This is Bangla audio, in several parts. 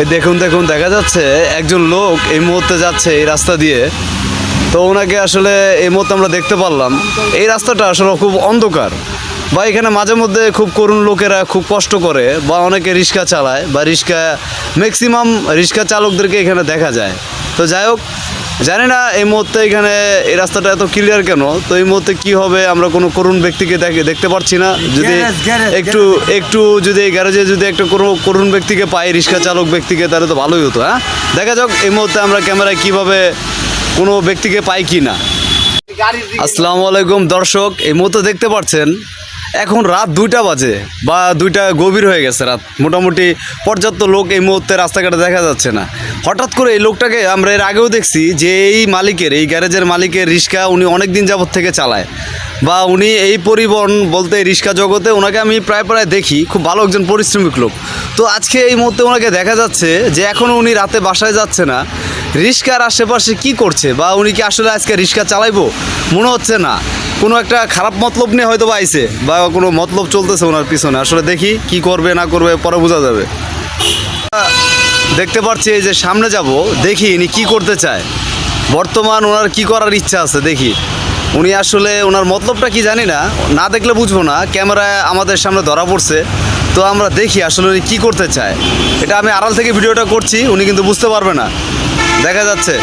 এই দেখুন দেখুন, দেখা যাচ্ছে একজন লোক এই মুহূর্তে যাচ্ছে এই রাস্তা দিয়ে। তো ওনাকে আসলে এই মুহূর্তে আমরা দেখতে পারলাম। এই রাস্তাটা আসলে খুব অন্ধকার। বা এখানে মাঝে মধ্যে খুব করুণ লোকেরা খুব কষ্ট করে বা অনেকে রিক্সা চালায় বা রিক্সা ম্যাক্সিমাম রিক্সা চালকদেরকে এখানে দেখা যায়। তো যাই হোক জানি না এই মুহূর্তে এখানে এই রাস্তাটা এত ক্লিয়ার কেন? তো এই মুহূর্তে কি হবে আমরা কোনো করুণ ব্যক্তিকে দেখে দেখতে পাচ্ছি না। যদি একটু একটু যদি এই গ্যারেজে যদি একটা কোনো করুণ ব্যক্তিকে পাই রিক্সা চালক ব্যক্তিকে তাহলে তো ভালোই হতো হ্যাঁ? দেখা যাক এই মুহূর্তে আমরা ক্যামেরায় কীভাবে কোনো ব্যক্তিকে পাই কি না। আসসালামু আলাইকুম দর্শক এই মুহূর্তে দেখতে পাচ্ছেন এখন রাত দুইটা বাজে বা দুইটা গভীর হয়ে গেছে রাত। মোটামুটি পর্যাপ্ত লোক এই মুহূর্তে রাস্তাঘাটে দেখা যাচ্ছে না। হঠাৎ করে এই লোকটাকে আমরা এর আগেও দেখছি যে এই মালিকের, এই গ্যারেজের মালিকের রিক্সা উনি অনেক দিন যাবত থেকে চালায় বা উনি এই পরিবহন বলতে রিক্সা জগতে ওনাকে আমি প্রায় প্রায় দেখি, খুব ভালো একজন পরিশ্রমিক লোক। তো আজকে এই মুহূর্তে ওনাকে দেখা যাচ্ছে যে এখনও উনি রাতে বাসায় যাচ্ছে না। রিক্সার আশেপাশে কি করছে বা উনি কি আসলে আজকে রিক্সা চালাইবো? মনে হচ্ছে না। কোনো একটা খারাপ মতলব নিয়ে হয়তো বা আইছে, বা কোনো মতলব চলতেছে ওনার পিছনে। আসলে দেখি কি করবে, না করবে, পরে বোঝা যাবে। দেখতে পাচ্ছি এই যে সামনে যাব, দেখি ইনি কি করতে চায়। বর্তমান ওনার কি করার ইচ্ছা আছে, দেখি। উনি আসলে ওনার মতলবটা কি জানি না না দেখলে বুঝব না, ক্যামেরায় আমাদের সামনে ধরা পড়ছে। তো আমরা দেখি আসলে উনি কী করতে চায়। এটা আমি আড়াল থেকে ভিডিওটা করছি, উনি কিন্তু বুঝতে পারবে না। দেখা যাচ্ছে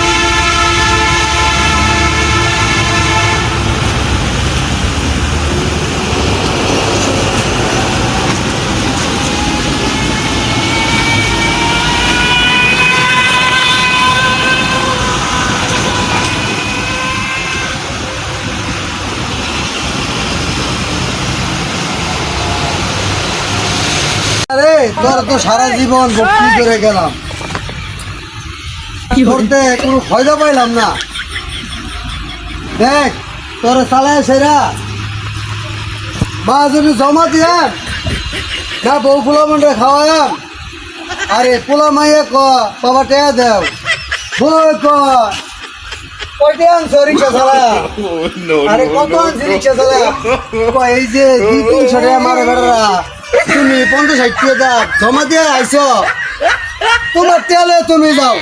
আরে তোর তো সারা জীবন ভক্তি করে গেলাম। করতে কোনো ফায়দা পাইলাম না। দেখ তোর চালায় সেরা। মা যদি জমা দিয়াম না বউ ফুলা মন্ডে খাওয়ায়াম। আরে পোলা মাইয়া ক বাবা টেয়া দেও। বই ক কয়টি আনছো রিক্সা চালা? আরে কত আনছি রিক্সা চালা? এই যে দুই তিনশো টাকা মারে বেড়ারা তুমি পঞ্চাশ ষাট টাকা জমা দিয়ে আইছো। তোমার তেলে তুমি যাও।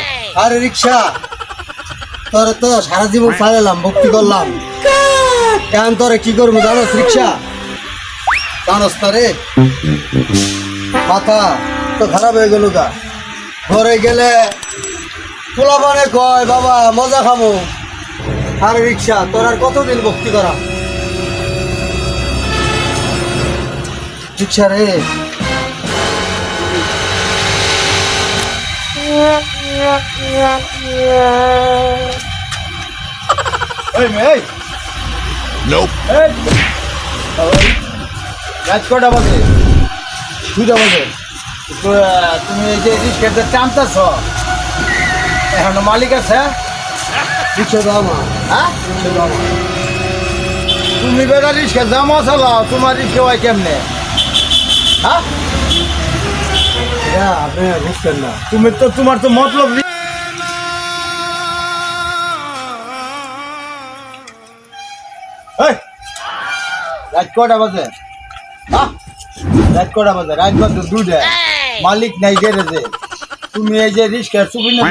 আরে রিক্সা, তোর তো সারা জীবন চালালাম ভক্তি করলাম। কেন তোরে কি করব, জানোস রিক্সা? জানোস তোরে মাথা তো খারাপ হয়ে গেল গা। ঘরে গেলে পোলা মানে কয়, বাবা, মজা খামো। আর রিক্সা, তোর আর কতদিন ভক্তি করা? রিক্সা রে রাত কটা বাজে? দুটা বাজে। তুমি এই যে রিক্সাতে টানতেছ এখন মালিক আছে? রিক্সা দাও মা। হ্যাঁ? রিক্সা দাও মা। তুমি বেটা রিক্সা জামা চালাও তোমার রিক্সা হয় কেমনে? হ্যাঁ? তুমি তো তোমার তো মতলব হ্যাঁ? মালিক নাই তুমি এই যে রিস্কার চুপি না।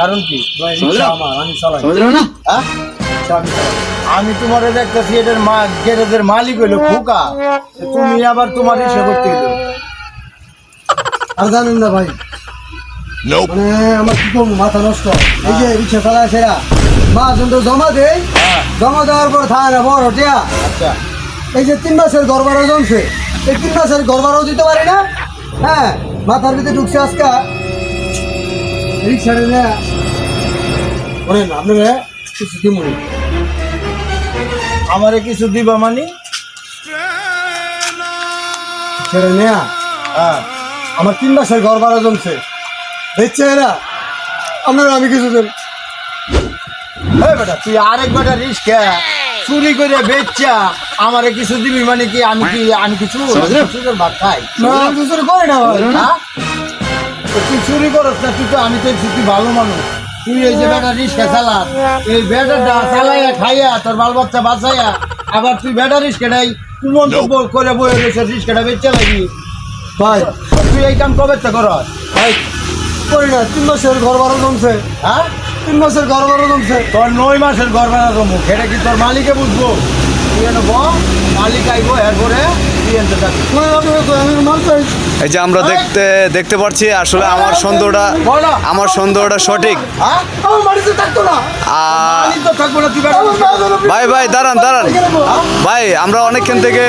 কারণ কি? আমার আমি চালাই। না? হ্যাঁ? আমি তোমার দেখতেছি এটার মা গ্যারেজের মালিক হইল খোকা। তুমি আবার তোমার রিক্সা করতে গেলো। আর জানেন না ভাই? মানে আমার কি করব মাথা নষ্ট। এই যে রিক্সা চালায় সেরা। জমা দেয়। হ্যাঁ। জমা দেওয়ার পর থাকে না বড় টিয়া। আচ্ছা। এই যে তিন মাসের গড়বারও জমছে। এই তিন মাসের গড়বারও দিতে পারি না? হ্যাঁ মাথার ভিতরে ঢুকছে আজকে। রিক্সাটা বলেন আপনারা কিছু দিমুনি। আমারে কিছু দিবা মানি? ছেড়ে নেয়া? হ্যাঁ। আমার তিন মাসের গড়বারও জমছে। দেখছে এরা আপনারা আমি কিছু দেন এই বেটা তুই আরেক বেটা রিক্সা চুরি করে বেচা আমারে কিছু দিবি মানে কি? আমি কি আমি কিছু ভাত খাই। না কিছু করে না হ্যাঁ? তুই চুরি করস না তুই তো আমি তো তুই ভালো মানুষ। তুই এই যে বেটা রিক্সা চালাস এই বেটাটা চালাইয়া খাইয়া তোর বাল বাচ্চা বাঁচাইয়া আবার তুই বেটা রিক্সাটাই কুমন্তব্য করে বয়ে রয়েছে রিক্সাটা বেচে লাগি ভাই। তুই এই কাম কবে তো করস? ভাই। করি না তিন মাসের ঘর ভাড়া জমছে। হ্যাঁ? তিন মাসের ঘর ভাড়া জমছে। তোর নয় মাসের ঘর তো মুখ এটা কি তোর মালিকে বুঝব? তুই এনে মালিক আইবো এরপরে তুই এনতে থাকবি আমি মাল চাই। এই যে আমরা দেখতে দেখতে পাচ্ছি আসলে আমার সন্দেহটা আমার সন্দেহটা সঠিক। ভাই ভাই, দাঁড়ান দাঁড়ান। ভাই, আমরা অনেকক্ষণ থেকে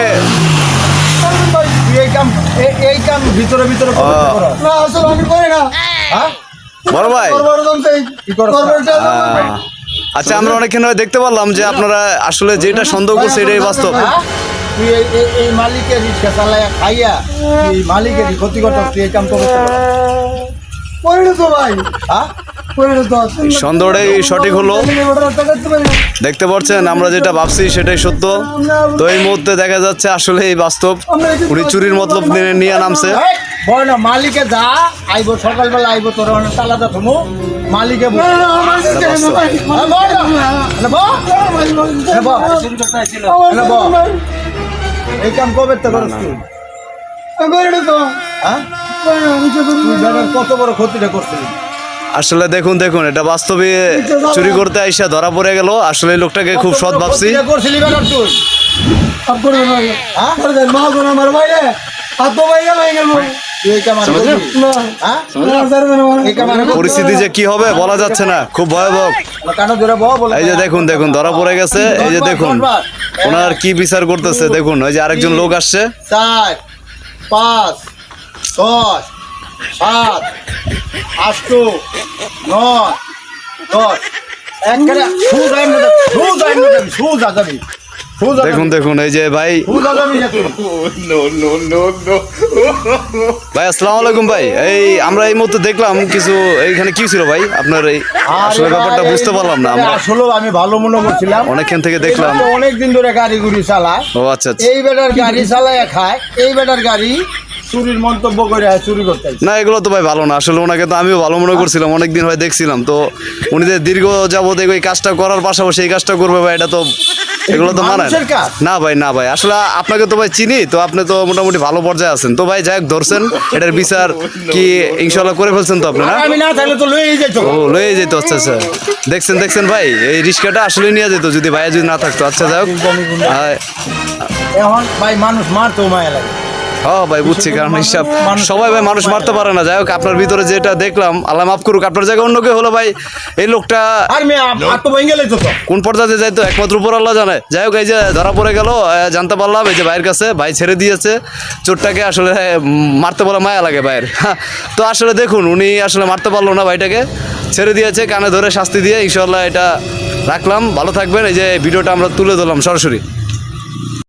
বড় ভাই। আচ্ছা আমরা অনেকক্ষণ দেখতে পারলাম যে আপনারা আসলে যেটা সন্দেহ করছে এটাই বাস্তব? তুই এই মালিকের রিক্সা চালাইয়া খাইয়া এই মালিকেরই ক্ষতি করতে তুই এই কাম তো করতে তো ভাই হ্যাঁ? সন্দেহটাই সঠিক হলো। দেখতে পাচ্ছেন আমরা যেটা ভাবছি সেটাই সত্য। তো এই মুহূর্তে দেখা যাচ্ছে আসলে এই বাস্তব। উনি চুরির মতলব নিয়ে- নিয়ে নামছে। মালিকে যা আইবো সকালবেলা আইবো তোর অনেক তালাদা থমু মালিকে বল। এই কাম কবে তো করছ তুই করি তো। হ্যাঁ? কত বড় ক্ষতিটা করছিলি। আসলে দেখুন দেখুন এটা বাস্তবে চুরি করতে আইসা ধরা পড়ে গেল। আসলে লোকটাকে খুব সৎ ভাবছি। হ্যাঁ? হয়ে হ্যাঁ? পরিস্থিতি যে কি হবে বলা যাচ্ছে না। খুব ভয়াবহ। না, কানো ধরে বল বল এই যে দেখুন দেখুন ধরা পড়ে গেছে। এই যে দেখুন। ওনার কি বিচার করতেছে? দেখুন ওই যে আরেকজন লোক আসছে। চার পাঁচ ছয় সাত আষ্ট নয় দশ। একবারে সোজা সোজা সোজা সুজ দেখুন দেখুন এই যে ভাই। ভাই আসসালামু আলাইকুম ভাই। এই আমরা এই মুহূর্তে দেখলাম কিছু এইখানে কি ছিল ভাই? আপনার এই আসলে ব্যাপারটা বুঝতে পারলাম না আমরা। আসলে আমি ভালো মনে করছিলাম। অনেকক্ষণ থেকে দেখলাম। অনেক দিন ধরে গাড়ি গুড়ি চালায়। ও আচ্ছা আচ্ছা। এই বেটার গাড়ি চালায় খায় এই বেটার গাড়ি চুরির মন্তব্য করে চুরি করতে না এগুলো তো ভাই ভালো না। আসলে ওনাকে তো আমিও ভালো মনে করছিলাম অনেকদিন হয় দেখছিলাম। তো উনি যে দীর্ঘ যাবত এই কাজটা করার পাশাপাশি এই কাজটা করবে ভাই এটা তো এগুলো তো মানায় না। ভাই না ভাই। আসলে আপনাকে তো ভাই চিনি তো আপনি তো মোটামুটি ভালো পর্যায়ে আছেন। তো ভাই যাই হোক ধরছেন। এটার বিচার কি ইনশাল্লাহ করে ফেলছেন তো আপনি না আমি না থাকলে তো লয়েই যেত। ও লয়ে যেত আচ্ছা আচ্ছা। দেখছেন দেখছেন ভাই এই রিস্কাটা আসলে নিয়ে যেত যদি ভাইয়া যদি না থাকতো। আচ্ছা যাই হোক। এখন ভাই মানুষ মারতো মায়া লাগে। ও ভাই বুঝছি কারণ হিসাব সবাই ভাই মানুষ মারতে পারে না। যাই হোক আপনার ভিতরে যেটা দেখলাম আল্লাহ মাফ করুক আপনার জায়গায় অন্য কেউ হলো ভাই এই লোকটা তো কোন পর্যায়ে যাইতো একমাত্র উপর আল্লাহ জানে। যাই হোক এই যে ধরা পড়ে গেল জানতে পারলাম এই যে ভাইয়ের কাছে ভাই ছেড়ে দিয়েছে। চোরটাকে আসলে মারতে বলে মায়া লাগে ভাইয়ের। হ্যাঁ, তো আসলে দেখুন উনি আসলে মারতে পারল না ভাইটাকে। ছেড়ে দিয়েছে কানে ধরে শাস্তি দিয়ে ইনশাল্লাহ এটা রাখলাম। ভালো থাকবেন এই যে ভিডিওটা আমরা তুলে ধরলাম সরাসরি।